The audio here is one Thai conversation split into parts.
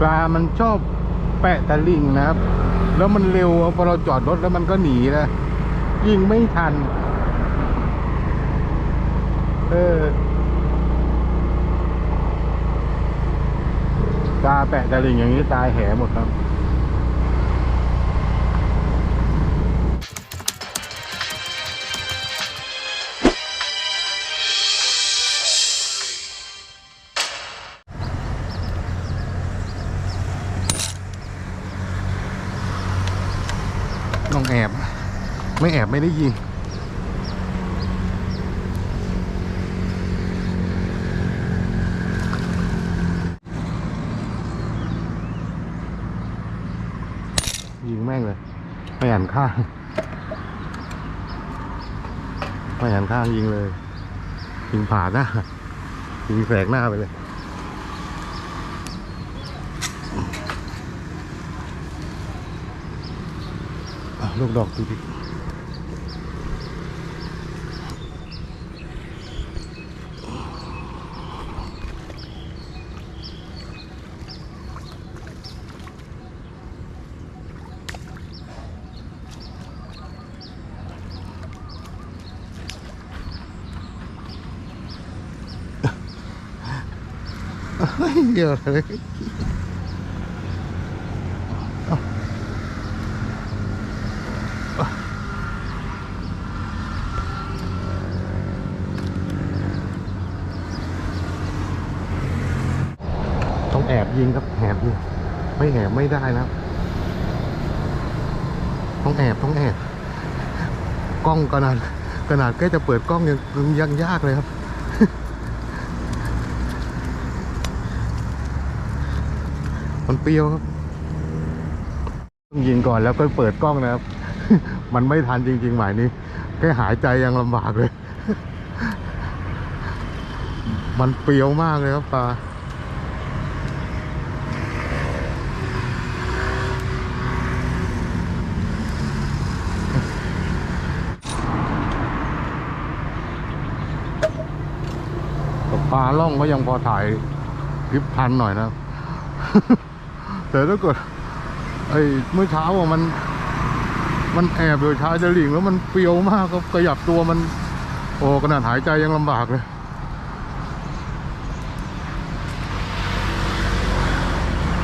ปลามันชอบแปะตะลิงนะครับ แล้วมันเร็วพอเราจอดรถแล้วมันก็หนีนะยิงไม่ทัน เออปลาแปะตะลิงอย่างนี้ตายแหหมดครับ บไม่ได้ยิง ยิงแม่งเลย ไม่หันข้าง ไม่หันข้างยิงเลย ยิงผ่าหน้า ยิงแสกหน้าไปเลยลูกดอกดูดิ เดียวเลยต้องแอบยิงครับแอบยิงไม่แอบไม่ได้นะต้องแอบต้องแอบกล้องขนาดขนาดใกล้จะเปิดกล้องยังยังยากเลยครับ มันเปรี้ยวครับต้องยิงก่อนแล้วก็เปิดกล้องนะครับ มันไม่ทันจริง ๆ หมายนี้ แค่หายใจยังลำบากเลย มันเปรี้ยวมากเลยครับปลาปลาล่องก็ยังพอถ่ายคลิปทันหน่อยนะครับ แต่ถ้าเกิดไอ้เมื่อเช้าอะมัน มันแอบอยู่ชายจะหลิงแล้วมันเปียวมากครับขยับตัวมัน โอ้ขนาดหายใจยังลำบากเลย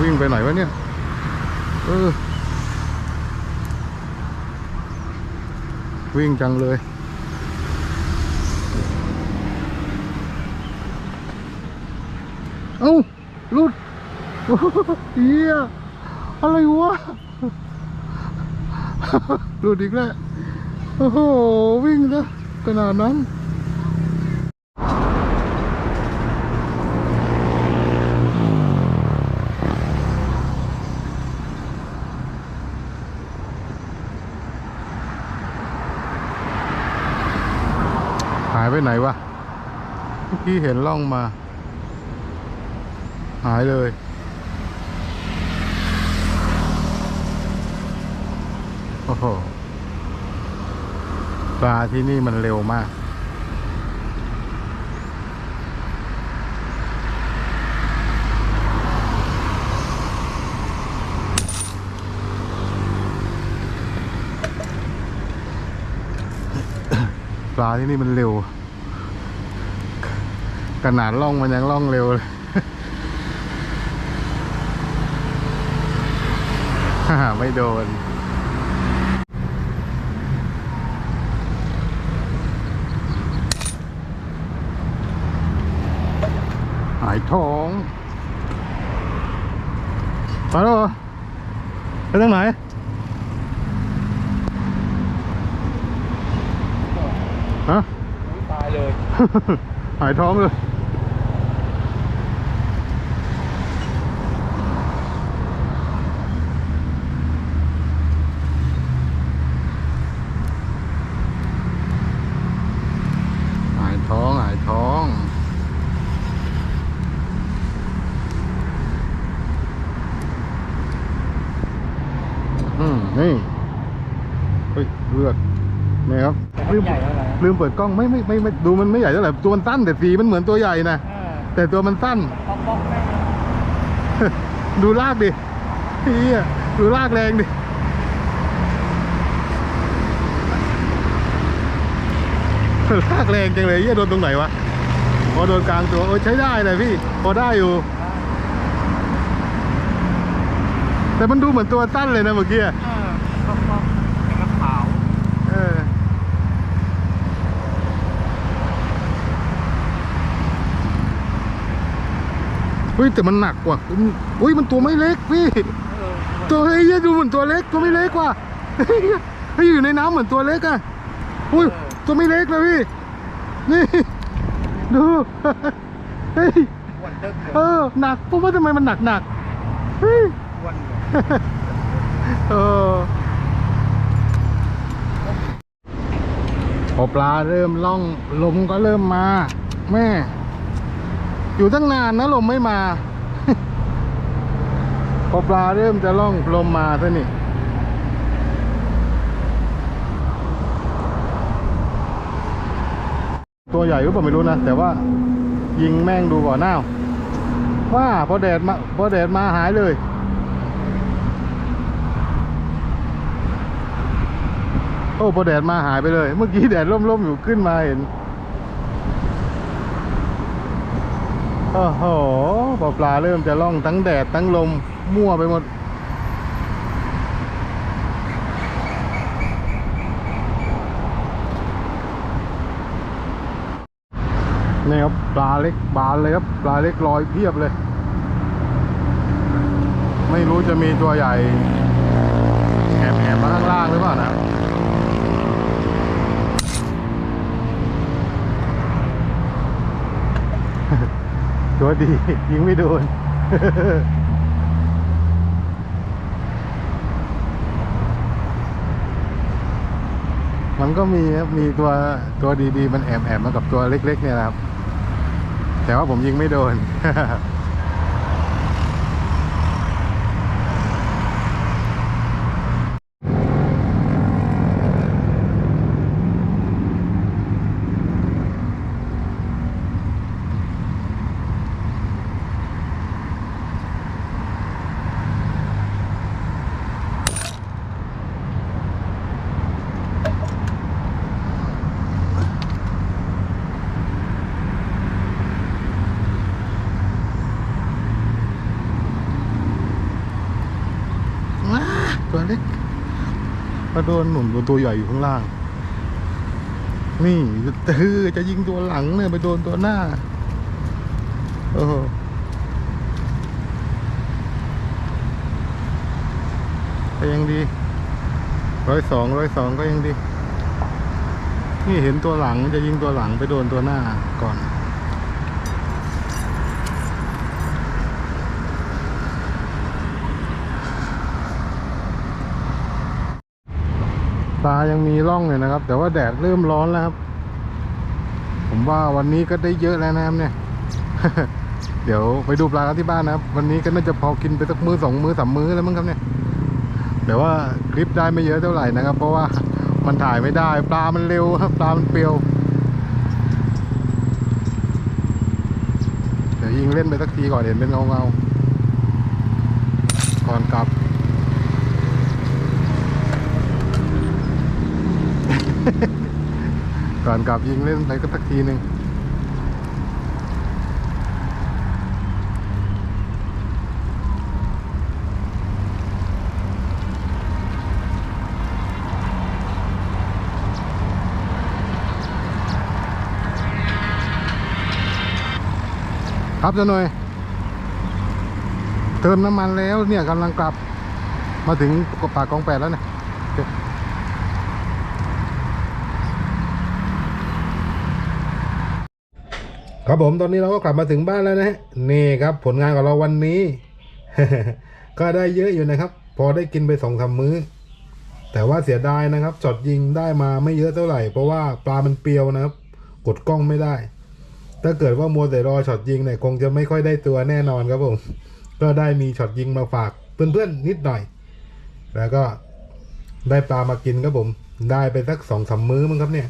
วิ่งไปไหนวะเนี่ย เออ วิ่งจังเลย เอ้าลุด เฮียอะไรวะหลุดอีกแล้วโอ้โห วิ่งซะขนาดนั้นหายไปไหนวะเมื่อกี้เห็นล่องมา หายเลย โอ้โหปลาที่นี่มันเร็วมากปลาที่นี่มันเร็ว ขนาดล่องมันยังล่องเร็วเลยไม่โดนายท้องมาแล้วเหรอไปทางไหนฮะ ตายเลย หายท้องเลย หายท้องหายท้อง อืม นี่เฮ้ยเลือดนี่ครับลืมใหญ่เท่าไหร่ลืมเปิดกล้องไม่ไม่ไม่ไม่ดูมันไม่ใหญ่เท่าไหร่ตัวมันสั้นแต่สีมันเหมือนตัวใหญ่นะอ่าแต่ตัวมันสั้น ป๊อกป๊อกแม่งดูลากดิเฮียดูลากแรงดิลากแรงจังเลยเฮียโดนตรงไหนวะพอโดนกลางตัวเออใช้ได้เลยพี่ พอได้อยู่ แต่มันดูเหมือนตัวสั้นเลยนะเมื่อกี้อะ เออก็ก็แต่กระขาว เออเฮ้ ยแต่มันหนักกว่าอุ้ยมันตัวไม่เล็กพี่เออตัวเฮ้ยเหี้ยดูเหมือนตัวเล็กตัวไม่เล็กว่ะเฮ้ยเฮ้ยอยู่ในน้ำเหมือนตัวเล็กอะอุ้ยตัวไม่เล็กเลยพี่ นี่ ดูเฮ้ยอ้วนเดิกเลยเออหนักเพราะว่าทำไมมันหนักหนักเฮ้ยอ้วนเลยเออพอปลาเริ่มล่องลมก็เริ่มมา แม่ อยู่ตั้งนานนะลมไม่มา พอปลาเริ่มจะล่องลมมาซะนี่ตัวใหญ่ก็เปล่าไม่รู้นะ แต่ว่ายิงแม่งดูก่อนหน้าว่าพอแดดมาพอแดดมาหายเลยโอ้พอแดดมาหายไปเลย เมื่อกี้แดดร่มๆอยู่ขึ้นมาเห็น โอ้โหพอปลาเริ่มจะล่องทั้งแดดทั้งลมมั่วไปหมด นี่ครับปลาเล็กบานเลยครับปลาเล็กลอยเพียบเลย ไม่รู้จะมีตัวใหญ่แอบแอบมาข้างล่างหรือเปล่านะ ตัวดี ยิงไม่โดนมันก็มีครับ มีตัวตัวดีๆ มันแอบแอบมากับตัวเล็ก ๆ เนี่ยครับ แต่ว่าผมยิงไม่โดน ว้าตัวเล็กก็ โดนหนุนตัวใหญ่อยู่ข้างล่าง นี่ตือจะยิงตัวหลังเนี่ยไปโดนตัวหน้า โอ้โหก็ยังดีร้อยสองร้อยสองก็ยังดี นี่เห็นตัวหลังจะยิงตัวหลังไปโดนตัวหน้าก่อน ตายังมีร่องเลยนะครับ แต่ว่าแดดเริ่มร้อนแล้วครับ ผมว่าวันนี้ก็ได้เยอะแล้วนะครับเนี่ย เดี๋ยวไปดูปลาที่บ้านนะครับ วันนี้ก็น่าจะพอกินไปสักมือสองมือสามมือแล้วมั้งครับเนี่ยแต่ว่าคลิปได้ไม่เยอะเท่าไหร่นะครับ เพราะว่ามันถ่ายไม่ได้ ปลามันเร็วครับปลามันเปรียวเดี๋ยวยิงเล่นไปสักทีก่อนเห็นเป็นเงาเงาก่อนกลับ ก่อนกลับยิงเล่นไปก็สักทีหนึ่งครับเจะหน่อยเติมน้ำมันแล้วเนี่ยกำลังกลับมาถึงปากกองแปดแล้วเนี่ย ครับผมตอนนี้เราก็กลับมาถึงบ้านแล้วนะฮะนี่ครับ ผลงานของเราวันนี้ ก็ได้เยอะอยู่นะครับ พอได้กินไปสองสามมื้อ แต่ว่าเสียดายนะครับจอดยิงได้มาไม่เยอะเท่าไหร่ เพราะว่าปลามันเปรียวนะครับ กดกล้องไม่ได้ ถ้าเกิดว่ามัวแต่รอช็อตยิงเนี่ยคงจะไม่ค่อยได้ตัวแน่นอนครับผมก็ได้มีช็อตยิงมาฝากเพื่อนๆนิดหน่อย แล้วก็ได้ปลามากินครับผม ได้ไปสักสองสามมื้อมั้งครับเนี่ย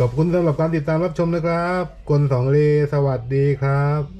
ขอบคุณสำหรับการติดตามรับชมนะครับกลสองเลสวัสดีครับ